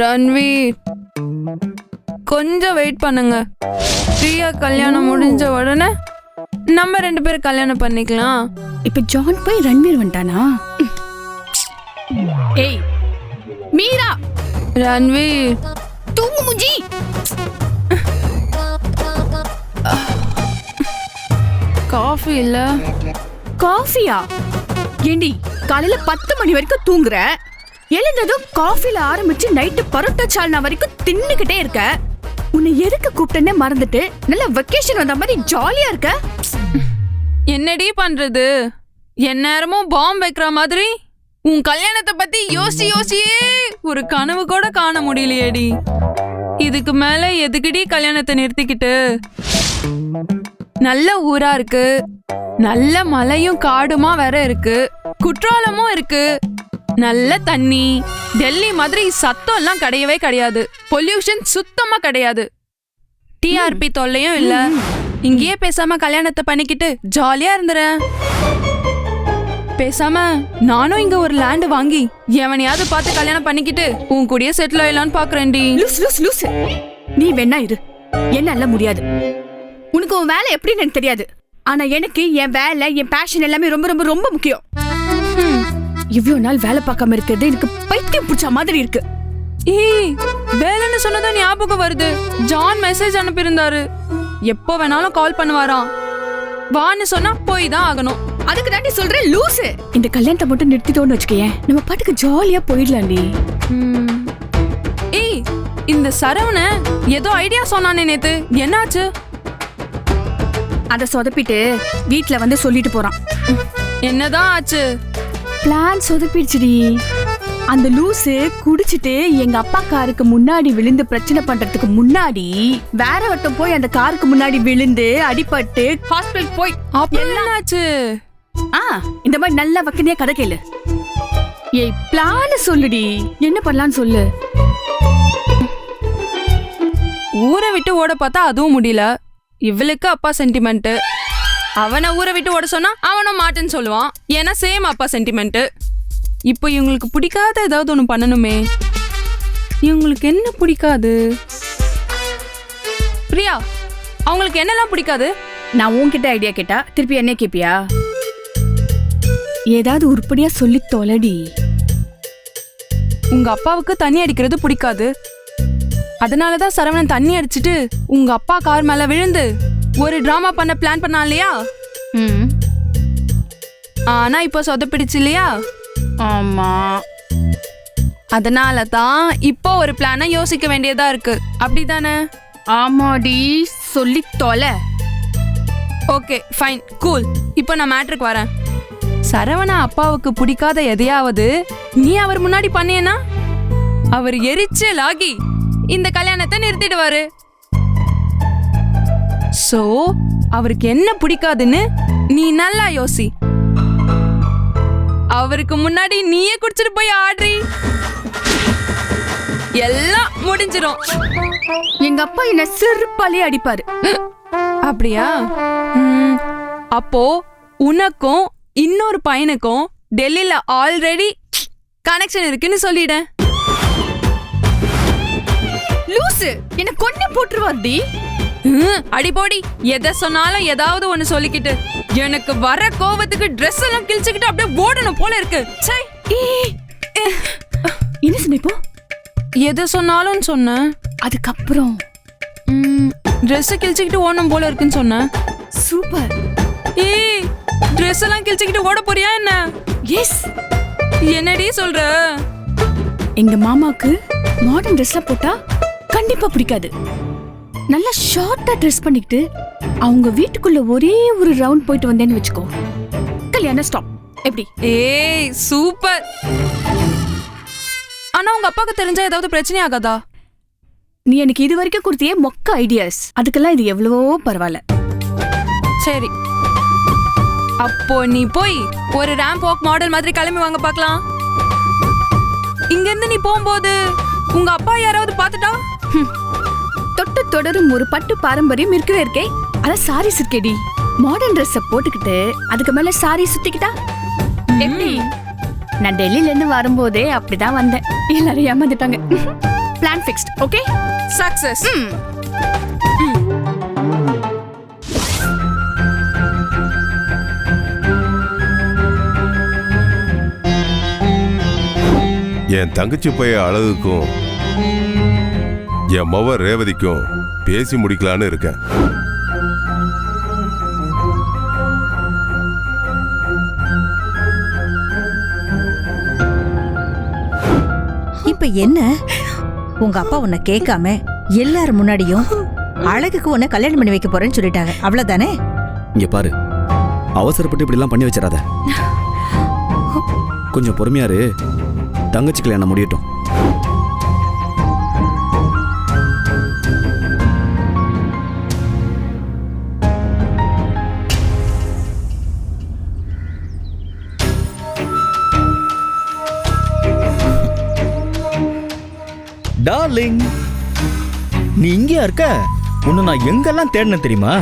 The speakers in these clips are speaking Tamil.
ரன்வீர் கொஞ்சம் வெயிட் பண்ணுங்க. பிரியா கல்யாணம் முடிஞ்ச உடனே நம்ம ரெண்டு பேரும் கல்யாணம் பண்ணிக்கலாம். இப்ப ஜான் போய் ரன்வீர் வந்துட்டானா? ஏய் மீரா! ரன்வீர். தூங்கு முஞ்சி! காஃபி இல்ல. காஃபியா? ஏண்டி காலையில பத்து மணி வரைக்கும் தூங்குற? எழுந்ததும் காஃபில ஆரம்பிச்சு நைட்டு பரோட்டா சால்னா வரைக்கும் தின்னுகிட்டே இருக்க. உன்னை எதுக்கு கூப்பிட்டேன்னு மறந்துட்டு நல்ல வெக்கேஷன் வந்த மாதிரி ஜாலியா இருக்க. என்னடி பண்றது? எந்நேரமும் பாம்பு வைக்கிற மாதிரி? உன் கல்யாணத்தை பத்தி யோசி யோசியே ஒரு கனவு கூட காண முடியலையேடி. இதுக்கு மேல எதுக்குடி கல்யாணத்தை நிறுத்திக்கிட்டு? நல்ல ஊரா இருக்கு. நல்ல மலையும் காடுமா வேற இருக்கு. குற்றாலமும் இருக்கு. நல்ல தண்ணி. டெல்லி மாதிரி சத்தம் எல்லாம் கிடையவே கிடையாது. பொல்யூஷன் சுத்தமா கிடையாது. டிஆர்பி தொல்லையும் இல்ல. இங்கேயே பேசாம கல்யாணத்தை பண்ணிக்கிட்டு ஜாலியா இருந்துறேன் பேசாம நானும் இங்க ஒரு லேண்ட் வாங்கி எவனையாவது பார்த்து கல்யாணம் பண்ணிக்கிட்டு உன் கூடயே செட்டில் ஆயிடலான்னு பாக்குறேன்டி. லூஸ் லூஸ் லூஸ் நீ வேணா இரு. என்னால முடியாது. உனக்கு உன் வேலை எப்படின்னு எனக்கு தெரியாது. ஆனா எனக்கு என் வேலை என் பேஷன் எல்லாமே ரொம்ப ரொம்ப ரொம்ப முக்கியம். இவ்வளவு நாள் வேலை பார்க்காம இருக்கிறது எனக்கு பைத்தியம் பிடிச்ச மாதிரி இருக்கு. ஏய் வேலைன்னு சொன்னதான் ஞாபகம் வருது. ஜான் மெசேஜ் அனுப்பியிருந்தாரு. எப்போ வேணாலும் கால் பண்ணுவாராம். வான்னு சொன்னா போய் தான் ஆகணும். அதுக்கு தாண்டி சொல்றேன் லூசு இந்த கல்யாணத்தை மட்டும் நிறுத்திட்டோன்னு வச்சுக்கேன் நம்ம பாட்டுக்கு ஜாலியா போயிடலாம்டி ம். ஏய் இந்த சரவண ஏதோ ஐடியா சொன்னானே நேத்து. என்னாச்சு? அத சொதப்பிட்டு வீட்ல வந்து சொல்லிட்டு போறான். என்னதான் ஆச்சு? பிளான் சொதப்பிடுச்சுடி. அந்த லூசு குடிச்சிட்டு எங்க அப்பா காருக்கு முன்னாடி விழுந்து பிரச்சனை பண்றதுக்கு முன்னாடி வேற ஒருத்தன் போய் அந்த காருக்கு முன்னாடி விழுந்து அடிபட்டு ஹாஸ்பிடல் போய் என்னாச்சு? ஆ இந்த மாதிரி நல்லா வக்கனையா கதை கேளு. ஏய் பிளான் சொல்லுடி. என்ன பண்ணலாம்னு சொல்லு. ஊரை விட்டு ஓட பார்த்தா அதுவும் முடியல. இவளுக்கு அப்பா சென்டிமெண்ட் அவனை ஊரை விட்டு ஓட சொன்னா அவனும் மாட்டேன்னு சொல்லுவான். ஏன்னா சேம் அப்பா சென்டிமெண்ட் இப்போ இவங்களுக்கு பிடிக்காத ஏதாவது ஒன்று பண்ணணுமே. இவங்களுக்கு என்ன பிடிக்காது? பிரியா அவங்களுக்கு என்னெல்லாம் பிடிக்காது? நான் உன்கிட்ட ஐடியா கேட்டா திருப்பி என்ன கேப்பியா? ஏதாவது உருப்படியா சொல்லி தொலைடி. உங்க அப்பாவுக்கு தண்ணி அடிக்கிறது பிடிக்காது. அதனால தான் சரவணன் தண்ணி அடிச்சிட்டு உங்க அப்பா கார் மேல விழுந்து ஒரு டிராமா பண்ண பிளான் பண்ணான் இல்லையா? ஆனா இப்போ சொதப்பிடுச்சு இல்லையா? ஆமா. அதனால தான் இப்போ ஒரு பிளானை யோசிக்க வேண்டியதா இருக்கு. அப்படிதானே? ஆமாடி சொல்லி தொலை. ஓகே ஃபைன் கூல் இப்போ நான் மேட்ருக்கு வரேன். சரவணா அப்பாவுக்கு பிடிக்காத எதையாவது நீ அவர் முன்னாடி பண்ணியனா? அவர் எரிச்சல் ஆகி இந்த கல்யாணத்தை நிறுத்திடுவாரு. சோ அவருக்கு என்ன பிடிக்காதுன்னு நீ நல்லா யோசி. அவருக்கு முன்னாடி நீயே குடிச்சிட்டு போய் ஆடுறி. எல்லாம் முடிஞ்சிரும். எங்க அப்பா என்ன செருப்பாலே அடிப்பாரு. அப்படியா? அப்போ உனக்கும் இன்னொரு பையனுக்கும் டெல்லியில ஆல்ரெடி கனெக்ஷன் இருக்குன்னு சொல்லிடேன் லூசு என்ன கொன்னு போட்டுருவாடி ம், அடி போடி. எதை சொன்னாலும் ஏதாவது ஒண்ணு சொல்லிக்கிட்டு. எனக்கு வர கோவத்துக்கு Dress எல்லாம் கிழிச்சுக்கிட்டு அப்படியே ஓடணும் போல இருக்கு. ச்சை. என்ன சொன்ன இப்போ? எதை சொன்னாலும் சொன்னேன் அதுக்கப்புறம். ட்ரெஸ் கிழிச்சுக்கிட்டு ஓடணும் போல இருக்குன்னு சொன்னேன் சூப்பர். ஏய் Dress எல்லாம் கிழிச்சுக்கிட்டு ஓட போறியா என்ன? எஸ். என்னடி சொல்ற? எங்க மாமாக்கு மாடர்ன் ட்ரெஸ்ல போட்டா கண்டிப்பா பிடிக்காது. நல்லா ஷார்ட்டா ட்ரெஸ் பண்ணிக்கிட்டு அவங்க வீட்டுக்குள்ள ஒரே ஒரு ரவுண்ட் போயிட்டு வந்தேன்னு வச்சுக்கோ. கல்யாணம் ஸ்டாப் எப்படி? ஏய் சூப்பர் ஆனா உங்க அப்பாவுக்கு தெரிஞ்சா ஏதாவது பிரச்சனை ஆகாதா? நீ எனக்கு இது வரைக்கும் கொடுத்தியே மொக்க ஐடியாஸ் அதுக்கெல்லாம் இது எவ்வளவோ பரவாயில்ல. சரி. அப்போ நீ போய் ஒரு ரேம்ப் வாக் மாடல் மாதிரி கிளம்பி வாங்க பார்க்கலாம். இங்க இருந்து நீ போகும்போது உங்க அப்பா யாராவது பார்த்துட்டா? தொட்டு தொடரும் ஒரு பட்டு பாரம்பரியம் இருக்கவே இருக்கே. அதான் சாரீஸ் இருக்கேடி மாடர்ன் ட்ரெஸ் போட்டுக்கிட்டு அதுக்கு மேல சாரி சுத்திக்கிட்டா? எப்படி? நான் டெல்லில இருந்து வரும்போதே அப்படிதான் வந்தேன். எல்லாரும் ஏமாந்துட்டாங்க. பிளான் ஃபிக்ஸ்ட் ஓகே சக்சஸ் என் தங்கச்சி பைய அழகுக்கும் என் மவ ரேவதிக்கும் பேசி முடிக்கலான்னு இருக்கேன். இப்ப என்ன? உங்க அப்பா உன்னை கேட்காம எல்லாரும் முன்னாடியும் அழகுக்கு உன்னை கல்யாணம் பண்ணி வைக்க போறேன்னு சொல்லிட்டாங்க. அவ்வளவுதானே? இங்க பாரு. அவசரப்பட்டு இப்படிலாம் பண்ணி வச்சிடாத. கொஞ்சம் பொறுமையாரு தங்கச்சி கல்யாணம் முடியட்டும். டார்லிங் நீ இங்கேயா இருக்க? உன்னை நான் எங்கெல்லாம் தேடினேன் தெரியுமா?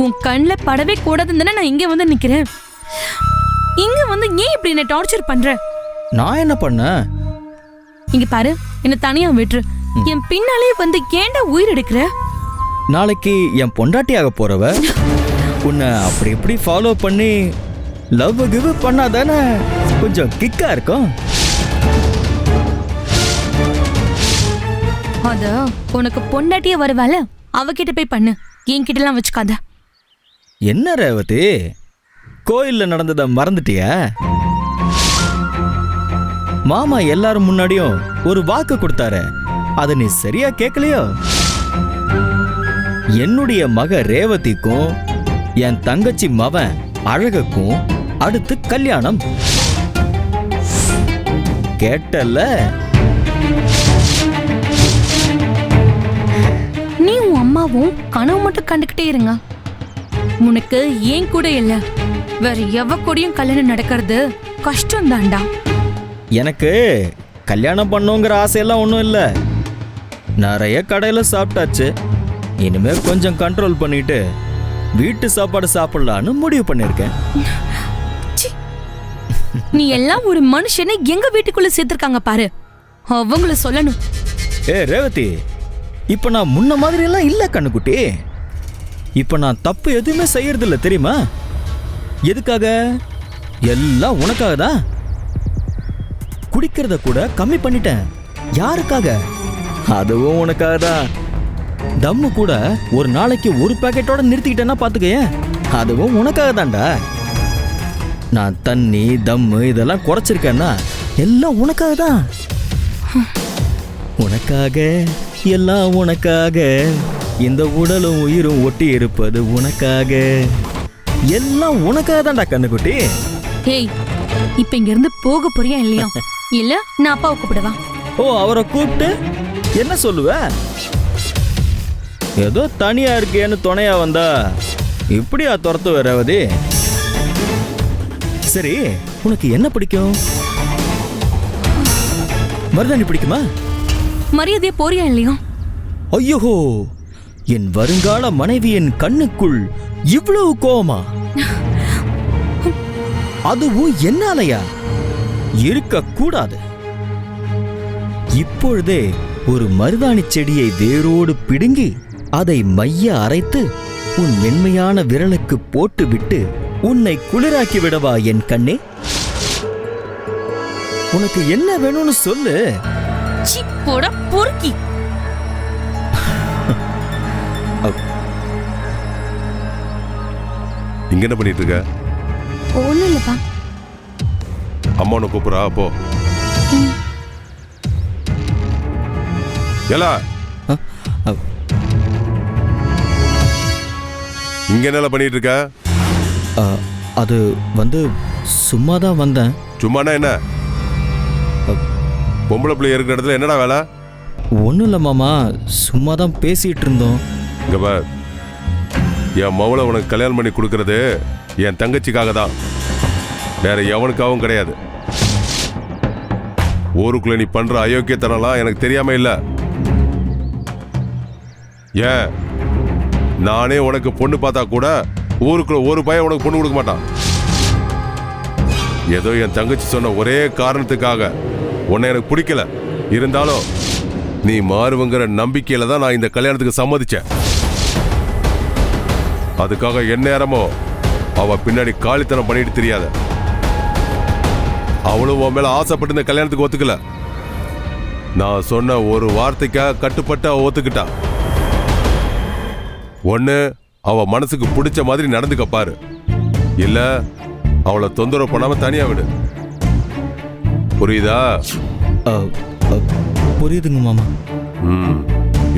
உன் கண்ணுல படவே கூடாதுன்னு தானே நான் இங்க வந்து நிக்கிறேன் இங்க வந்து ஏன் இப்படி என்ன டார்ச்சர் பண்ற? நான் என்ன பண்ணேன் இங்க பாரு என்ன தனியா விட்டுரு. என் பின்னாலே வந்து ஏன்டா உயிர் எடுக்கிற? நாளைக்கு என் பொண்டாட்டியாக போறவ உன்னை அப்படி இப்படி ஃபாலோ பண்ணி லவ் கிவ் பண்ணாதானே கொஞ்சம் கிக்கா இருக்கும். அத உனக்கு பொண்டாட்டியே வருவாள? அவகிட்ட போய் பண்ணு. என்கிட்டலாம் வச்சுக்காத. என்ன ரேவதி? கோயில்ல நடந்ததை மறந்துட்டியா? மாமா எல்லாரும் முன்னாடியும் ஒரு வாக்கு கொடுத்தாரு. அதை நீ சரியா கேட்கலையோ? என்னுடைய மக ரேவதிக்கும் என் தங்கச்சி மவன் அழகுக்கும் அடுத்து கல்யாணம். கேட்டல்ல அம்மாவும் கனவு மட்டும் கண்டுக்கிட்டே இருங்க. உனக்கு ஏன் கூட இல்ல. வேற எவ கூடயும் கல்யாணம் நடக்கிறது கஷ்டம் தான்டா எனக்கு கல்யாணம் பண்ணுங்கிற ஆசையெல்லாம் ஒன்றும் இல்லை. நிறைய கடையில் சாப்பிட்டாச்சு. இனிமே கொஞ்சம் கண்ட்ரோல் பண்ணிட்டு வீட்டு சாப்பாடு சாப்பிடலான்னு முடிவு பண்ணியிருக்கேன். நீ எல்லாம் ஒரு மனுஷனை எங்க வீட்டுக்குள்ள சேர்த்திருக்காங்க பாரு. அவங்கள சொல்லணும். ஏ ரேவதி இப்போ நான் முன்ன மாதிரியெல்லாம் இல்லை கண்ணுக்குட்டி. இப்போ நான் தப்பு எதுவுமே செய்யறதில்ல தெரியுமா? எதுக்காக? எல்லாம் உனக்காக தான். குடிக்கிறத கூட கம்மி பண்ணிட்டேன். யாருக்காக? அதுவும் உனக்காக தான். தம்மு கூட ஒரு நாளைக்கு ஒரு பேக்கெட்டோட நிறுத்திக்கிட்டேன்னா பார்த்துக்கயேன் அதுவும் உனக்காக தான்டா. நான் தண்ணி தம்மு இதெல்லாம் குறைச்சிருக்கேன்னா எல்லாம் உனக்காக தான். உனக்காக. எல்லாம் உனக்காக. இந்த உடலும் உயிரும் ஒட்டி இருப்பது உனக்காக. எல்லாம் உனக்காக தான்டா கண்ணுக்குட்டி. ஏய் இப்ப இங்க இருந்து போக போறியா இல்லையா? இல்ல நான் அப்பாவை கூப்பிடவா? ஓ அவரை கூப்பிட்டு? என்ன சொல்லுவ? ஏதோ தனியா இருக்கேன்னு துணையா வந்தா. இப்படியா துரத்து ரேவதி? சரி உனக்கு என்ன பிடிக்கும்? மருதாணி பிடிக்குமா? மரியாதையா போறியா இல்லையா? ஐயோ என் வருங்கால மனைவியின் கண்ணுக்குள் இவ்வளவு கோமா அதுவும் என்னாலயா? இருக்க கூடாது இப்பொழுதே ஒரு மருதாணி செடியை வேரோடு பிடுங்கி அதை மைய அரைத்து உன் மென்மையான விரலுக்கு போட்டுவிட்டு உன்னை குளிராக்கி விடவா என் கண்ணே? உனக்கு என்ன வேணும்னு சொல்லு. போட பொறுக்கி. இங்க என்ன பண்ணிட்டு இருக்க ஒண்ணும் இல்லப்பா. அம்மா உன்னை கூப்பிடுறா போ. ஏலா. இங்க என்ன பண்ணிட்டு இருக்க அது வந்து சும்மா தான் வந்தேன். சும்மானா என்ன? பொம்பளை பிள்ளை இருக்கிற இடத்துல என்னடா வேலை? ஒன்றும் இல்லை மாமா சும்மா தான் பேசிகிட்டு இருந்தோம். இங்க பார். என் மவளை உனக்கு கல்யாணம் பண்ணி கொடுக்கறது என் தங்கச்சிக்காக தான். வேற எவனுக்காகவும் கிடையாது. ஊருக்குள்ள நீ பண்ற அயோக்கியத்தனம்லாம் எனக்கு தெரியாம இல்ல. ஏன்? நானே உனக்கு பொண்ணு பார்த்தா கூட ஊருக்குள்ள ஒரு பையன் உனக்கு பொண்ணு கொடுக்க மாட்டான். ஏதோ என் தங்கச்சி சொன்ன ஒரே காரணத்துக்காக உன்னை எனக்கு பிடிக்கல. இருந்தாலும் நீ மாறுவங்கிற நம்பிக்கையில தான் நான் இந்த கல்யாணத்துக்கு சம்மதிச்சேன். அதுக்காக எந்நேரமோ நேரமோ அவ பின்னாடி காலித்தனம் பண்ணிட்டு தெரியாத. அவளும் உன் மேல ஆசைப்பட்டு இந்த கல்யாணத்துக்கு ஒத்துக்கல. நான் சொன்ன ஒரு வார்த்தைக்காக கட்டுப்பட்டு அவ ஒத்துக்கிட்டா. ஒன்று அவ மனசுக்கு பிடிச்ச மாதிரி நடந்துக்க பாரு. இல்ல அவளை தொந்தரவு பண்ணாம தனியா விடு. புரியுதா? புரியுதுங்க மாமா. ம்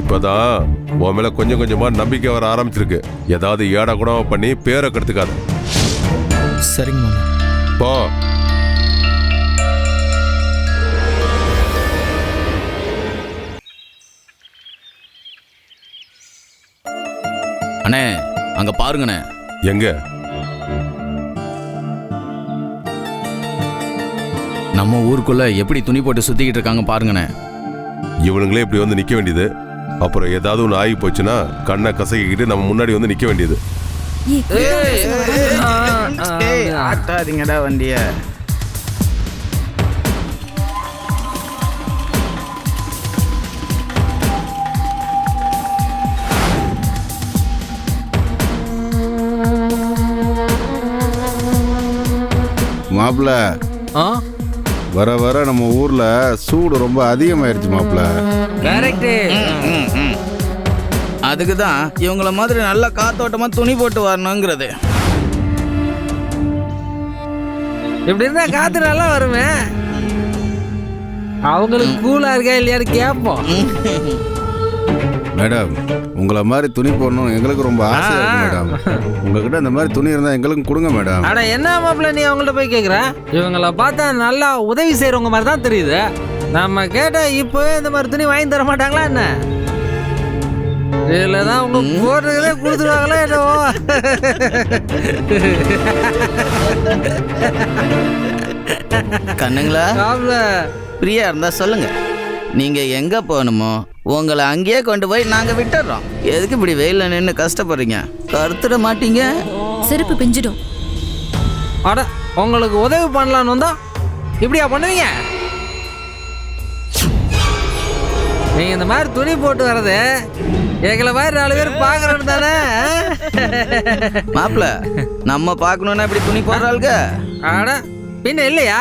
இப்பதான் உன் மேல கொஞ்சம் கொஞ்சமா நம்பிக்கை வர ஆரம்பிச்சிருக்கு. ஏதாவது ஏடா கூட பண்ணி பேரை கெடுத்துக்காத. சரிங்க மாமா. போ. அண்ணே அங்க பாருங்கண்ணே. எங்க? நம்ம ஊருக்குள்ள எப்படி துணி போட்டு சுத்திக்கிட்டு இருக்காங்க பாருங்கண்ணே இவனுங்களே இப்படி வந்து நிக்க வேண்டியது அப்புறம் ஏதாவது ஒன்று ஆகி போச்சுன்னா கண்ணை கசக்கிக்கிட்டு நம்ம முன்னாடி வந்து நிக்க வேண்டியது ஆட்டாதீங்கடா வண்டிய மாப்பிள்ள ஆ வர வர நம்ம ஊர்ல சூடு ரொம்ப அதிகமாயிருச்சு மாப்பிள்ள. கரெக்ட் அதுக்கு தான் இவங்கள மாதிரி நல்லா காத்தோட்டமா துணி போட்டு வரணுங்கிறது. இப்படி இருந்தா காத்து நல்லா வருமே? அவங்களுக்கு கூலா இருக்கா இல்லையான்னு கேட்போம் மேடம் உங்களை மாதிரி துணி போடணும் எங்களுக்கு ரொம்ப ஆசையா இருக்கு மேடம். உங்ககிட்ட இந்த மாதிரி துணி இருந்தா எங்களுக்கும் கொடுங்க மேடம். அட என்ன மாப்பிள்ள நீ அவங்கள்ட்ட போய் கேக்குற? இவங்கள பார்த்தா நல்லா உதவி செய்யறவங்க மாதிரி தான் தெரியுது. நம்ம கேட்டா இப்போ இந்த மாதிரி துணி வாங்கி தர மாட்டாங்களா என்ன? இதுல தான் உங்க போடுறதே கொடுத்துருவாங்களா என்னவோ. கண்ணுங்களா? ஃப்ரீயா இருந்தா சொல்லுங்க. நீங்க எங்க போகணுமோ உங்களை அங்கேயே கொண்டு போய் நாங்க விட்டுறோம். எதுக்கு இப்படி வெயில்ல நின்று கஷ்டப்படுறீங்க? கருத்துட மாட்டீங்க. செருப்பு பிஞ்சிடும். அட உங்களுக்கு உதவி பண்ணலான்னு வந்தா இப்படியா பண்ணுவீங்க? நீங்க இந்த மாதிரி துணி போட்டு வர்றது எங்களை மாதிரி நாலு பேர் பாக்குறோம் தானே? மாப்பிள நம்ம பார்க்கணும்னா இப்படி துணி போடுறாளுங்க அட பின்ன இல்லையா?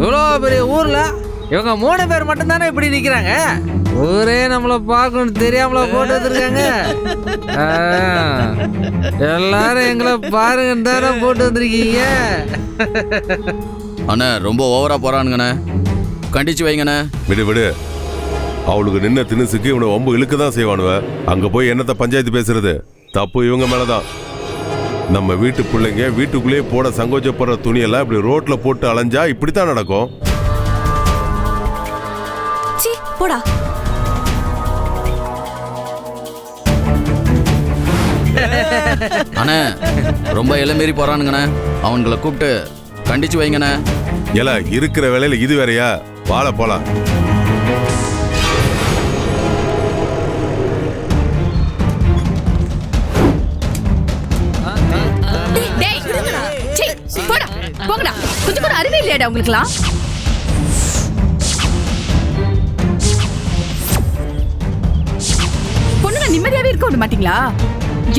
இவ்வளோ பெரிய ஊர்ல இவங்க மூணு பேர் மட்டும்தானே இப்படி நிக்கிறாங்க? ஊரே நம்மள பார்க்கணும் தெரியாமல போட்டு வந்திருக்காங்க எல்லாரும் எங்களை பாருங்கன்னு தானே போட்டு வந்திருக்கீங்க அண்ணா ரொம்ப ஓவரா போறானுங்கண்ணே. கண்டிச்சு வைங்கண்ணே. விடு விடு. அவளுக்கு நின்ன திணுசுக்கு இவனை ஒம்பு இழுக்க தான் செய்வானுவ. அங்க போய் என்னத்த பஞ்சாயத்து பேசுறது? தப்பு இவங்க மேலதான். நம்ம வீட்டு பிள்ளைங்க வீட்டுக்குள்ளேயே போட சங்கோச்சப்படுற துணியெல்லாம் இப்படி ரோட்ல போட்டு அலைஞ்சா இப்படித்தான் நடக்கும். போடா. அண்ணே ரொம்ப இளமீறி போறானுங்கண்ணே. அவனுங்களை கூப்பிட்டு கண்டிச்சு வைங்கண்ணே. ஏல இருக்கிற வேலையில இது வேறயா? வாழ போலாம். டேய் சீ, போடா போங்கடா. கொஞ்சம் கூட அறிவே இல்லையாடா உங்களுக்குலாம் பொண்ணுங்க நிம்மதியாவே இருக்க விட மாட்டீங்களா?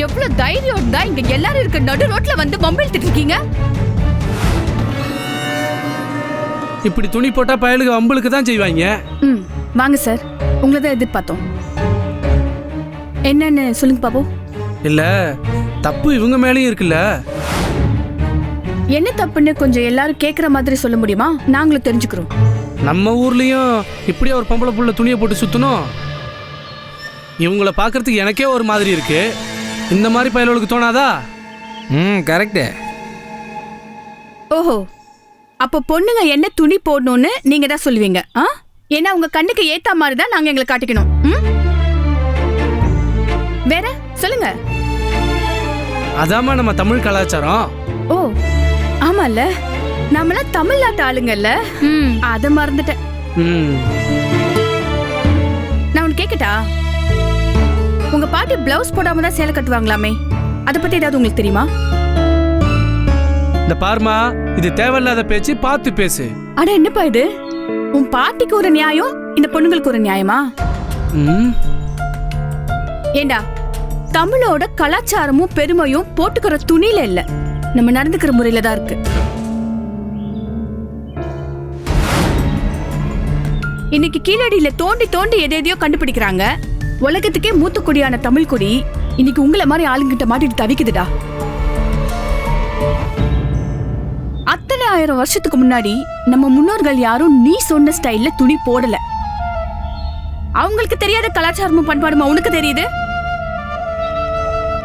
எவ்வளவு தைரியம் இருந்தா இங்க எல்லாரும் இருக்க நடு ரோட்ல வந்து மொபைல் இருக்கீங்க? இப்படி துணி போட்டா பயலுக்கு அம்பளுக்கு தான் செய்வாங்க. ம் வாங்க சார். உங்களை தான் எதிர்பார்த்தோம். என்னன்னு சொல்லுங்க பாப்போம் இல்ல தப்பு இவங்க மேலயும் இருக்குல்ல. என்ன தப்புன்னு கொஞ்சம் எல்லாரும் கேக்குற மாதிரி சொல்ல முடியுமா? நாங்களும் தெரிஞ்சுக்கிறோம். நம்ம ஊர்லயும் இப்படியே ஒரு பொம்பளை புள்ள துணியை போட்டு சுத்தணும்? இவங்கள பார்க்கறதுக்கு எனக்கே ஒரு மாதிரி இருக்கு. இந்த மாதிரி பயலுக்கு தோணாதா? ம் கரெக்டு. ஓஹோ. அப்போ பொண்ணுங்க என்ன துணி போடணும்னு நீங்க தான் சொல்லுவீங்க ஆ? ஏன்னா உங்க கண்ணுக்கு ஏத்த மாதிரி தான் நாங்க எங்களை காட்டிக்கணும் ம்? வேற சொல்லுங்க. அதாம்மா நம்ம தமிழ் கலாச்சாரம். ஓ ஆமால நம்மளாம் தமிழ்நாட்டு ஆளுங்கல்ல. ம். அத மறந்துட்டேன். ம். நான் உனக்கு கேக்கட்டா? உங்க பாட்டி பிளவுஸ் போடாம தான் சேலை கட்டுவாங்களாமே? அதை பத்தி ஏதாவது உங்களுக்கு தெரியுமா? இந்த பார்மா இது தேவையில்லாத பேச்சு பார்த்து பேசு. அட என்னப்பா இது? உன் பாட்டிக்கு ஒரு நியாயம் இந்த பொண்ணுங்களுக்கு ஒரு நியாயமா? ஏண்டா தமிழோட கலாச்சாரமும் பெருமையும் போட்டுக்கிற துணியில இல்ல. நம்ம நடந்துக்கிற முறையில தான் இருக்கு. இன்னைக்கு கீழடியில தோண்டி தோண்டி எதை எதையோ கண்டுபிடிக்கிறாங்க. உலகத்துக்கே மூத்த குடியான தமிழ் குடி இன்னைக்கு உங்களை மாதிரி ஆளுங்கிட்ட மாட்டிட்டு தவிக்குதுடா. அத்தனை ஆயிரம் வருஷத்துக்கு முன்னாடி நம்ம முன்னோர்கள் யாரும் நீ சொன்ன ஸ்டைல்ல துணி போடல. அவங்களுக்கு தெரியாத கலாச்சாரமும் பண்பாடுமா உனக்கு தெரியுது?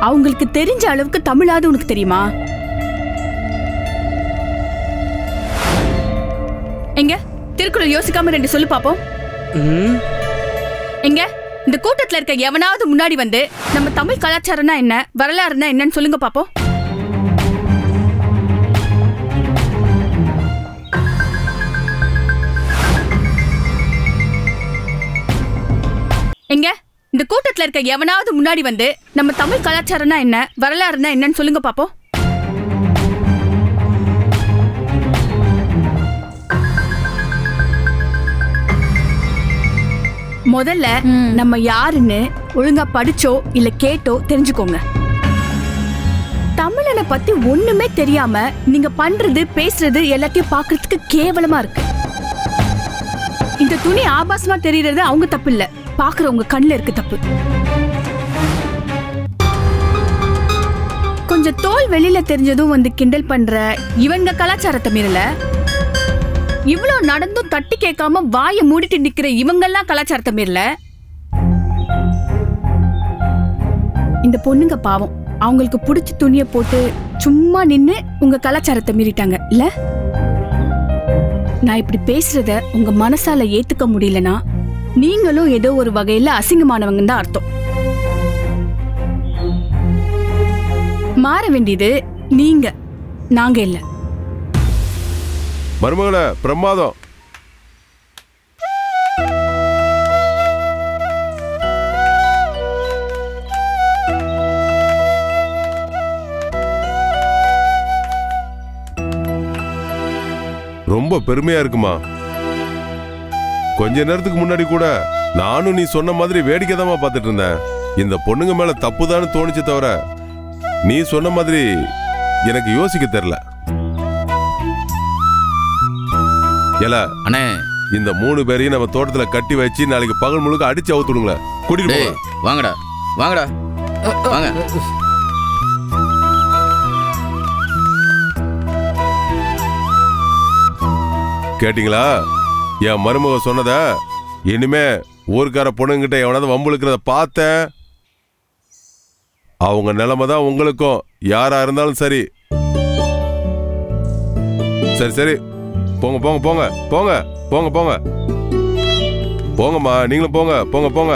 அவங்களுக்கு தெரிஞ்ச அளவுக்கு தமிழாவது உனக்கு தெரியுமா? எங்க? திருக்குறள் யோசிக்காம ரெண்டு சொல்லு பாப்போம். ம். எங்க? இந்த கூட்டத்துல இருக்க எவனாவது முன்னாடி வந்து நம்ம தமிழ் கலாச்சாரம்னா என்ன வரலாறுனா என்னன்னு சொல்லுங்க பாப்போம். எங்க? இந்த கூட்டத்துல இருக்க எவனாவது முன்னாடி வந்து நம்ம தமிழ் கலாச்சாரம்னா என்ன வரலாறுனா என்னன்னு சொல்லுங்க பாப்போம். முதல்ல நம்ம யாருன்னு ஒழுங்கா படிச்சோ இல்ல கேட்டோ தெரிஞ்சுக்கோங்க. தமிழனை பத்தி ஒண்ணுமே தெரியாம நீங்க பண்றது பேசுறது எல்லாத்தையும் பார்க்கிறதுக்கு கேவலமா இருக்கு. இந்த துணி ஆபாசமா தெரியறது அவங்க தப்பு இல்ல பாக்குறவங்க கண்ணுல இருக்கு தப்பு. கொஞ்சம் தோல் வெளியில தெரிஞ்சதும் வந்து கிண்டல் பண்ற இவங்க கலாச்சாரத்தை மீறல. இவ்வளோ நடந்தும் தட்டி கேட்காம வாயை மூடிட்டு நிக்கிற இவங்கெல்லாம் கலாச்சாரத்தை மீறல? இந்த பொண்ணுங்க பாவம். அவங்களுக்கு பிடிச்ச துணியை போட்டு சும்மா நின்னு உங்க கலாச்சாரத்தை மீறிட்டாங்க. இல்ல? நான் இப்படி பேசுறத உங்க மனசால ஏத்துக்க முடியலனா நீங்களும் ஏதோ ஒரு வகையில அசிங்கமானவங்க தான் அர்த்தம். மாற வேண்டியது நீங்க நாங்க இல்லை. மருமகளே பிரமாதம். ரொம்ப பெருமையா இருக்குமா? கொஞ்ச நேரத்துக்கு முன்னாடி கூட நானும் நீ சொன்ன மாதிரி வேடிக்கை தான் பார்த்துட்டு இருந்தேன். இந்த பொண்ணுங்க மேல தப்புதான்னு தோணுச்சு தவிர நீ சொன்ன மாதிரி எனக்கு யோசிக்க தெரியல. ஏல அண்ணே. இந்த மூணு பேரையும் நம்ம தோட்டத்துல கட்டி வச்சு நாளைக்கு பகல் முழுக்க அடிச்சு அவுத்துடுங்களேன். கூட்டிட்டு டேய் போங்க. வாங்கடா வாங்கடா. வாங்க. கேட்டிங்களா? என் மருமக சொன்னத இனிமே ஊருக்கார பொண்ணுங்கிட்ட எவனாவது வம்புழுக்கிறத பார்த்தேன். அவங்க நிலைமை தான் உங்களுக்கும் யாரா இருந்தாலும் சரி. சரி சரி. போங்க போங்க போங்க போங்க போங்க போங்க. போங்கம்மா நீங்களும் போங்க போங்க போங்க.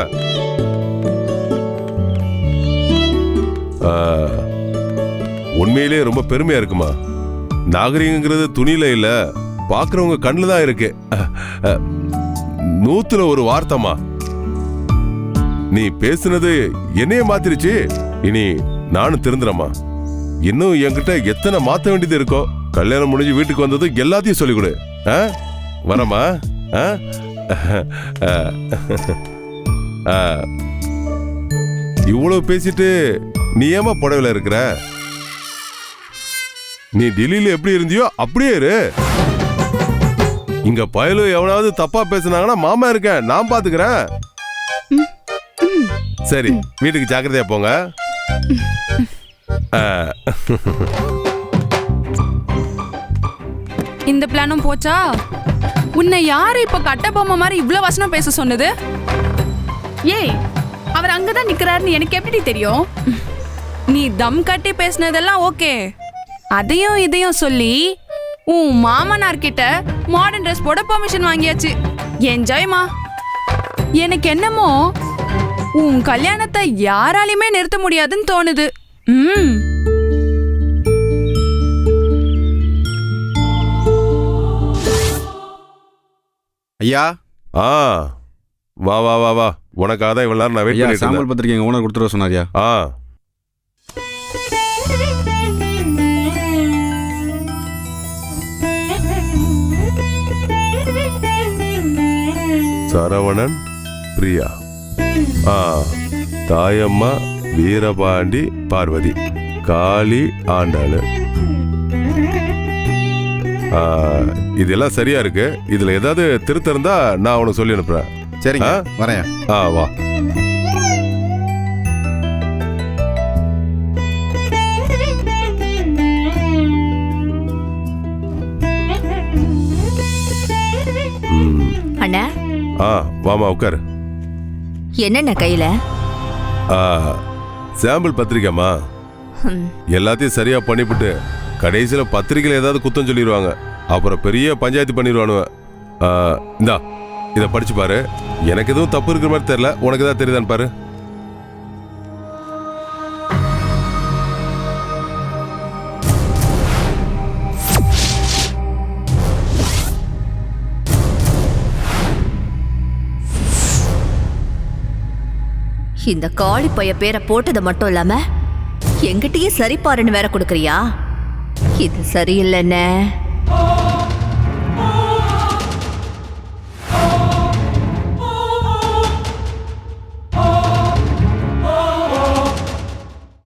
உண்மையிலே ரொம்ப பெருமையா இருக்குமா? நாகரிகங்கிறது துணியில இல்ல பாக்குறவங்க கண்ணுல தான் இருக்கு. நூத்துல ஒரு வார்த்தைமா நீ பேசுனது என்னைய மாத்திருச்சு. இனி நானும் திருந்துறமா இன்னும் என்கிட்ட எத்தனை மாத்த வேண்டியது இருக்கோ? கல்யாணம் முடிஞ்சு வீட்டுக்கு வந்ததும் எல்லாத்தையும் சொல்லிக் கொடு ஆ? வரமா ஆ? ஆ. பேசிட்டு நீ ஏமா புடவையில் இருக்கிற? நீ டெல்லியில் எப்படி இருந்தியோ அப்படியே இரு. இங்க பயலு எவனாவது தப்பா பேசுனாங்கன்னா மாமா இருக்கேன் நான் பாத்துக்கிறேன். சரி வீட்டுக்கு ஜாக்கிரதையா போங்க. ஆ, இந்த பிளானும் போச்சா? உன்னை யாரு இப்ப கட்டபொம்மை மாதிரி இவ்வளவு வசனம் பேச சொன்னது? ஏய் அவர் அங்கதான் நிக்கிறாருன்னு எனக்கு எப்படி தெரியும்? நீ தம் கட்டி பேசினதெல்லாம் ஓகே. அதையும் இதையும் சொல்லி உன் மாமனார் கிட்ட மாடர்ன் ட்ரெஸ் போட பெர்மிஷன் வாங்கியாச்சு. என்ஜாய்மா எனக்கு என்னமோ உன் கல்யாணத்தை யாராலையுமே நிறுத்த முடியாதுன்னு தோணுது. ம். ஐயா? ஆ. வா வா வா வா. உனக்காக தான் இவ்வளோ நேரம் நான் வெயிட் ஐயா பண்ணிட்டு சாம்பல் இருந்தேன். பத்திரிக்கை எங்கள் ஓனர் கொடுத்துட சொன்னாரியா ஆ. சரவணன் பிரியா. ஆ. தாயம்மா வீரபாண்டி பார்வதி. காளி ஆண்டாள். ஆ. இதெல்லாம் சரியா இருக்கு. இதுல ஏதாவது திருத்தம் இருந்தா நான் உனக்கு சொல்லி அனுப்புறேன். சரிங்க. ஆ? வரேன். ஆ வா. ம். அண்ணா. ஆ வாமா உட்காரு. என்னென்ன கையில? ஆ சாம்பிள் பத்திரிக்கைம்மா. ம். எல்லாத்தையும் சரியா பண்ணிவிட்டு கடைசியில் பத்திரிக்கையில் ஏதாவது குத்தம் சொல்லிடுவாங்க அப்புறம் பெரிய பஞ்சாயத்து பண்ணிடுவானுவ இந்தா இதை படிச்சு பாரு. எனக்கு எதுவும் தப்பு இருக்கிற மாதிரி தெரில உனக்கு ஏதாவது தெரியுதான்னு பாரு. இந்த காளி பைய பேரை போட்டது மட்டும் இல்லாம எங்கிட்டயே சரிப்பாருன்னு வேற கொடுக்குறியா? இது சரியில்லைண்ணே.